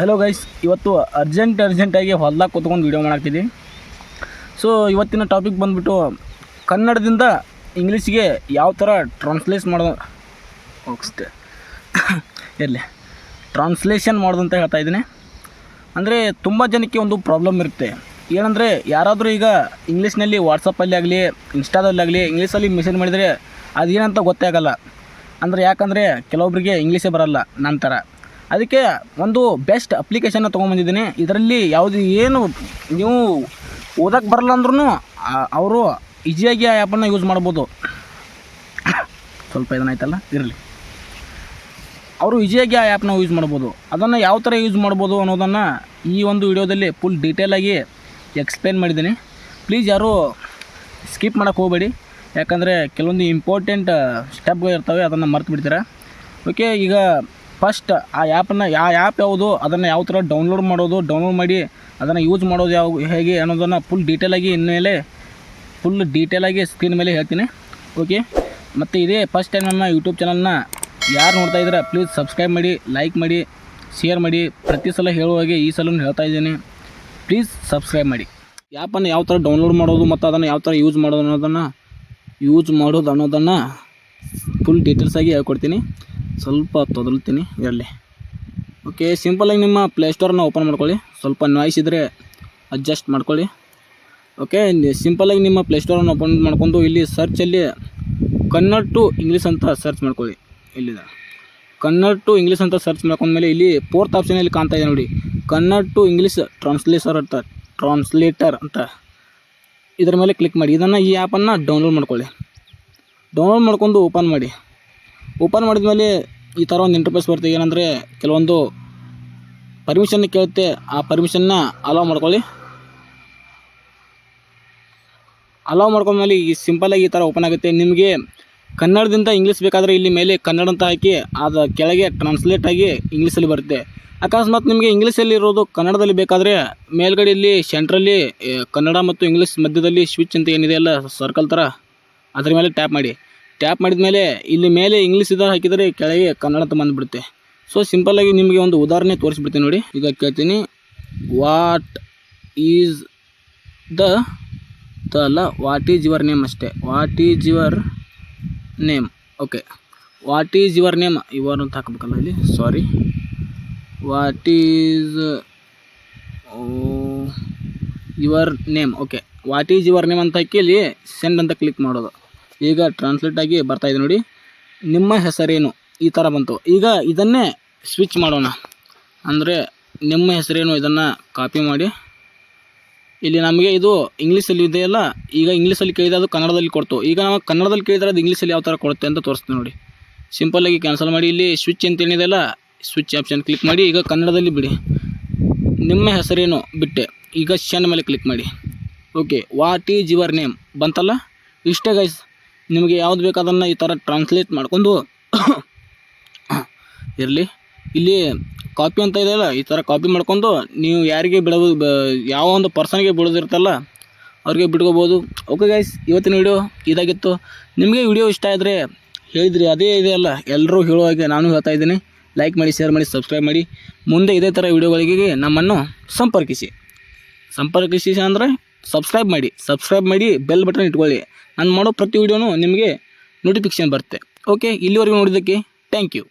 Hello guys ಇವತ್ತು urgent ಅರ್ಜೆಂಟಾಗಿ ಹೊಲ್ದಾಗ ಕೂತ್ಕೊಂಡು ವೀಡಿಯೋ ಮಾಡಾಕ್ತಿದ್ದೀನಿ ಸೊ ಇವತ್ತಿನ ಟಾಪಿಕ್ ಬಂದುಬಿಟ್ಟು ಕನ್ನಡದಿಂದ ಇಂಗ್ಲೀಷ್ಗೆ ಯಾವ ಥರ ಟ್ರಾನ್ಸ್ಲೇಟ್ ಮಾಡೋದು ಹೋಗ್ಸ್ತೆ. ಇರಲಿ. ಟ್ರಾನ್ಸ್ಲೇಷನ್ ಮಾಡೋದು ಅಂತ ಹೇಳ್ತಾ ಇದ್ದೀನಿ. ಅಂದರೆ ತುಂಬ ಜನಕ್ಕೆ ಒಂದು ಪ್ರಾಬ್ಲಮ್ ಇರುತ್ತೆ. ಏನಂದರೆ ಯಾರಾದರೂ ಈಗ ಇಂಗ್ಲೀಷ್ನಲ್ಲಿ ವಾಟ್ಸಪ್ಪಲ್ಲಿ ಆಗಲಿ ಇನ್ಸ್ಟಾದಲ್ಲಾಗಲಿ ಇಂಗ್ಲೀಷಲ್ಲಿ ಮೆಸೇಜ್ ಮಾಡಿದರೆ ಅದೇನಂತ ಗೊತ್ತೇ ಆಗೋಲ್ಲ. ಅಂದರೆ ಯಾಕಂದರೆ ಕೆಲವೊಬ್ಬರಿಗೆ ಇಂಗ್ಲೀಷೇ ಬರಲ್ಲ ನನ್ನ ಥರ ಅದಕ್ಕೆ ಒಂದು ಬೆಸ್ಟ್ ಅಪ್ಲಿಕೇಶನ್ನ ತೊಗೊಂಬಂದಿದ್ದೀನಿ. ಇದರಲ್ಲಿ ಯಾವುದು ಏನು ನೀವು ಓದಕ್ಕೆ ಬರಲ್ಲ ಅಂದ್ರೂ ಅವರು ಈಸಿಯಾಗಿ ಆ ಆ್ಯಪನ್ನು ಯೂಸ್ ಮಾಡ್ಬೋದು. ಸ್ವಲ್ಪ ಇದನ್ನಾಯ್ತಲ್ಲ, ಇರಲಿ. ಅವರು ಈಸಿಯಾಗಿ ಆ ಆ್ಯಪ್ನ ಯೂಸ್ ಮಾಡ್ಬೋದು. ಅದನ್ನು ಯಾವ ಥರ ಯೂಸ್ ಮಾಡ್ಬೋದು ಅನ್ನೋದನ್ನು ಈ ಒಂದು ವಿಡಿಯೋದಲ್ಲಿ ಫುಲ್ ಡೀಟೇಲಾಗಿ ಎಕ್ಸ್ಪ್ಲೇನ್ ಮಾಡಿದ್ದೀನಿ. ಪ್ಲೀಸ್ ಯಾರು ಸ್ಕಿಪ್ ಮಾಡೋಕ್ಕೆ ಹೋಗಬೇಡಿ. ಯಾಕಂದರೆ ಕೆಲವೊಂದು ಇಂಪಾರ್ಟೆಂಟ್ ಸ್ಟೆಪ್ಗಳು ಇರ್ತವೆ, ಅದನ್ನು ಮರ್ತು ಬಿಡ್ತೀರಾ ಓಕೆ ಈಗ ಫಸ್ಟ್ ಆ ಆ್ಯಪನ್ನು ಯಾವ ಆ್ಯಪ್ ಯಾವುದು, ಅದನ್ನು ಯಾವ ಥರ ಡೌನ್ಲೋಡ್ ಮಾಡೋದು, ಡೌನ್ಲೋಡ್ ಮಾಡಿ ಅದನ್ನು ಯೂಸ್ ಮಾಡೋದು ಯಾವ, ಹೇಗೆ ಅನ್ನೋದನ್ನು ಫುಲ್ ಡೀಟೇಲಾಗಿ ಇನ್ಮೇಲೆ ಫುಲ್ ಡೀಟೇಲಾಗಿ ಸ್ಕ್ರೀನ್ ಮೇಲೆ ಹೇಳ್ತೀನಿ. ಓಕೆ ಮತ್ತು ಇದೇ ಫಸ್ಟ್ ಟೈಮ್ ನನ್ನ ಯೂಟ್ಯೂಬ್ ಚಾನಲ್ನ ಯಾರು ನೋಡ್ತಾ ಇದ್ದೀರಾ ಪ್ಲೀಸ್ ಸಬ್ಸ್ಕ್ರೈಬ್ ಮಾಡಿ ಲೈಕ್ ಮಾಡಿ ಶೇರ್ ಮಾಡಿ. ಪ್ರತಿ ಸಲ ಹೇಳುವಾಗೆ ಈ ಸಲ ಹೇಳ್ತಾ ಇದ್ದೀನಿ. ಪ್ಲೀಸ್ ಸಬ್ಸ್ಕ್ರೈಬ್ ಮಾಡಿ. ಆ್ಯಪನ್ನು ಯಾವ ಥರ ಡೌನ್ಲೋಡ್ ಮಾಡೋದು ಮತ್ತು ಅದನ್ನು ಯಾವ ಥರ ಯೂಸ್ ಮಾಡೋದು ಅನ್ನೋದನ್ನು ಯೂಸ್ ಮಾಡೋದು ಅನ್ನೋದನ್ನು ಫುಲ್ ಡೀಟೇಲ್ಸಾಗಿ ಹೇಳ್ಕೊಡ್ತೀನಿ. ಸ್ವಲ್ಪ ತೊದಲ್ತೀನಿ, ಇರಲಿ. ಓಕೆ ಸಿಂಪಲಾಗಿ ನಿಮ್ಮ ಪ್ಲೇಸ್ಟೋರನ್ನ ಓಪನ್ ಮಾಡ್ಕೊಳ್ಳಿ. ಸ್ವಲ್ಪ ನಾಯ್ಸ್ ಇದ್ದರೆ ಅಡ್ಜಸ್ಟ್ ಮಾಡ್ಕೊಳ್ಳಿ. ಓಕೆ ಸಿಂಪಲಾಗಿ ನಿಮ್ಮ ಪ್ಲೇಸ್ಟೋರನ್ನು ಓಪನ್ ಮಾಡ್ಕೊಂಡು ಇಲ್ಲಿ ಸರ್ಚಲ್ಲಿ ಕನ್ನಡ ಟು ಇಂಗ್ಲೀಷ್ ಅಂತ ಸರ್ಚ್ ಮಾಡ್ಕೊಳ್ಳಿ. ಇಲ್ಲಿದೆ. ಕನ್ನಡ ಟು ಇಂಗ್ಲೀಷ್ ಅಂತ ಸರ್ಚ್ ಮಾಡ್ಕೊಂಡ್ಮೇಲೆ ಇಲ್ಲಿ ಫೋರ್ತ್ ಆಪ್ಷನಲ್ಲಿ ಕಾಣ್ತಾ ಇದೆ ನೋಡಿ. ಕನ್ನಡ ಟು ಇಂಗ್ಲೀಷ್ ಟ್ರಾನ್ಸ್ಲೇಸರ್ ಅಂತ ಟ್ರಾನ್ಸ್ಲೇಟರ್ ಅಂತ. ಇದರ ಮೇಲೆ ಕ್ಲಿಕ್ ಮಾಡಿ. ಇದನ್ನು ಈ ಆ್ಯಪನ್ನು ಡೌನ್ಲೋಡ್ ಮಾಡ್ಕೊಳ್ಳಿ. ಡೌನ್ಲೋಡ್ ಮಾಡ್ಕೊಂಡು ಓಪನ್ ಮಾಡಿ. ಓಪನ್ ಮಾಡಿದ ಮೇಲೆ ಈ ಥರ ಒಂದು ಇಂಟರ್ಫೇಸ್ ಬರುತ್ತೆ ಏನಂದರೆ ಕೆಲವೊಂದು ಪರ್ಮಿಷನ್ ಕೇಳುತ್ತೆ, ಆ ಪರ್ಮಿಷನ್ನ ಅಲೋ ಮಾಡ್ಕೊಳ್ಳಿ. ಅಲೋ ಮಾಡ್ಕೊಂಡ್ಮೇಲೆ ಈ ಸಿಂಪಲಾಗಿ ಈ ಥರ ಓಪನ್ ಆಗುತ್ತೆ. ನಿಮಗೆ ಕನ್ನಡದಿಂದ ಇಂಗ್ಲೀಷ್ ಬೇಕಾದರೆ ಇಲ್ಲಿ ಮೇಲೆ ಕನ್ನಡ ಅಂತ ಹಾಕಿ, ಅದು ಕೆಳಗೆ ಟ್ರಾನ್ಸ್ಲೇಟ್ ಆಗಿ ಇಂಗ್ಲೀಷಲ್ಲಿ ಬರುತ್ತೆ. ಅಕಸ್ಮಾತ್ ನಿಮಗೆ ಇಂಗ್ಲೀಷಲ್ಲಿ ಇರೋದು ಕನ್ನಡದಲ್ಲಿ ಬೇಕಾದರೆ ಮೇಲ್ಗಡೆ ಇಲ್ಲಿ ಸೆಂಟ್ರಲ್ಲಿ ಕನ್ನಡ ಮತ್ತು ಇಂಗ್ಲೀಷ್ ಮಧ್ಯದಲ್ಲಿ ಸ್ವಿಚ್ ಅಂತ ಏನಿದೆ ಎಲ್ಲ ಸರ್ಕಲ್ ಥರ ಅದ್ರ ಮೇಲೆ ಟ್ಯಾಪ್ ಮಾಡಿ. ಟ್ಯಾಪ್ ಮಾಡಿದ ಮೇಲೆ ಇಲ್ಲಿ ಮೇಲೆ ಇಂಗ್ಲೀಷ್ ಇದ್ದ ಹಾಕಿದರೆ ಕೆಳಗೆ ಕನ್ನಡ ಅಂತ ಬಂದುಬಿಡುತ್ತೆ ಸೊ ಸಿಂಪಲ್ಲಾಗಿ ನಿಮಗೆ ಒಂದು ಉದಾಹರಣೆ ತೋರಿಸ್ಬಿಡ್ತೀನಿ ನೋಡಿ. ಈಗ ಕೇಳ್ತೀನಿ. ವಾಟ್ ಈಸ್ ದ ಅಲ್ಲ ವಾಟ್ ಈಸ್ ಯುವರ್ ನೇಮ್ ಅಷ್ಟೇ. What is your name okay what is your name your ಅಂತ ಹಾಕಬೇಕಲ್ಲ ಇಲ್ಲಿ. Sorry what is your name okay what is your name ಅಂತ ಹಾಕಿ ಇಲ್ಲಿ ಸೆಂಡ್ ಅಂತ ಕ್ಲಿಕ್ ಮಾಡೋದು. ಈಗ ಟ್ರಾನ್ಸ್ಲೇಟ್ ಆಗಿ ಬರ್ತಾ ಇದೆ ನೋಡಿ. ನಿಮ್ಮ ಹೆಸರೇನು? ಈ ಥರ ಬಂತು. ಈಗ ಇದನ್ನೇ ಸ್ವಿಚ್ ಮಾಡೋಣ. ಅಂದರೆ ನಿಮ್ಮ ಹೆಸರೇನು ಇದನ್ನು ಕಾಪಿ ಮಾಡಿ. ಇಲ್ಲಿ ನಮಗೆ ಇದು ಇಂಗ್ಲೀಷಲ್ಲಿ ಇದೆಯಲ್ಲ ಈಗ ಇಂಗ್ಲೀಷಲ್ಲಿ ಕೇಳಿದ ಅದು ಕನ್ನಡದಲ್ಲಿ ಕೊಡ್ತು. ಈಗ ನಾವು ಕನ್ನಡದಲ್ಲಿ ಕೇಳಿದ್ರೆ ಅದು ಇಂಗ್ಲೀಷಲ್ಲಿ ಯಾವ ಥರ ಕೊಡುತ್ತೆ ಅಂತ ತೋರಿಸ್ತೀನಿ ನೋಡಿ. ಸಿಂಪಲ್ಲಾಗಿ ಕ್ಯಾನ್ಸಲ್ ಮಾಡಿ. ಇಲ್ಲಿ ಸ್ವಿಚ್ ಅಂತ ಏನಿದೆಯಲ್ಲ ಸ್ವಿಚ್ ಆಪ್ಷನ್ ಕ್ಲಿಕ್ ಮಾಡಿ, ಈಗ ಕನ್ನಡದಲ್ಲಿ ಬಿಡಿ. ನಿಮ್ಮ ಹೆಸರೇನು? ಬಿಟ್ಟೆ. ಈಗ ಶನ್ ಮೇಲೆ ಕ್ಲಿಕ್ ಮಾಡಿ. Okay what is your name ಬಂತಲ್ಲ? ಇಷ್ಟೇ ಗೈಸ್ ನಿಮಗೆ ಯಾವ್ದು ಬೇಕು ಅದನ್ನು ಈ ಥರ ಟ್ರಾನ್ಸ್ಲೇಟ್ ಮಾಡ್ಕೊಂಡು ಇರಲಿ. ಇಲ್ಲಿ ಕಾಪಿ ಅಂತ ಇದೆಯಲ್ಲ ಈ ಥರ ಕಾಪಿ ಮಾಡ್ಕೊಂಡು ನೀವು ಯಾರಿಗೆ ಬಿಡೋದು ಯಾವ ಒಂದು ಪರ್ಸನ್ಗೆ ಬಿಡೋದಿರ್ತಲ್ಲ ಅವ್ರಿಗೆ ಬಿಟ್ಕೋಬೋದು. ಓಕೆ ಗೈಸ್ ಇವತ್ತಿನ ವಿಡಿಯೋ ಇದಾಗಿತ್ತು. ನಿಮಗೆ ವಿಡಿಯೋ ಇಷ್ಟ ಆದರೆ ಹೇಳಿದ್ರಿ, ಅದೇ ಇದೆ ಅಲ್ಲ ಎಲ್ಲರೂ ಹೇಳೋ ಹಾಗೆ ನಾನು ಹೇಳ್ತಾ ಇದ್ದೀನಿ. ಲೈಕ್ ಮಾಡಿ ಶೇರ್ ಮಾಡಿ ಸಬ್ಸ್ಕ್ರೈಬ್ ಮಾಡಿ. ಮುಂದೆ ಇದೇ ಥರ ವಿಡಿಯೋಗಳಿಗೆ ನಮ್ಮನ್ನು ಸಂಪರ್ಕಿಸಿ. ಸಂಪರ್ಕಿಸಿ ಅಂದರೆ ಸಬ್ಸ್ಕ್ರೈಬ್ ಮಾಡಿ ಸಬ್ಸ್ಕ್ರೈಬ್ ಮಾಡಿ ಬೆಲ್ ಬಟನ್ ಇಟ್ಕೊಳ್ಳಿ. ನಾನು ಮಾಡೋ ಪ್ರತಿ ವಿಡಿಯೋನು ನಿಮಗೆ ನೋಟಿಫಿಕೇಷನ್ ಬರುತ್ತೆ. ಓಕೆ ಇಲ್ಲಿವರೆಗೂ ನೋಡಿದ್ದಕ್ಕೆ ಥ್ಯಾಂಕ್ ಯು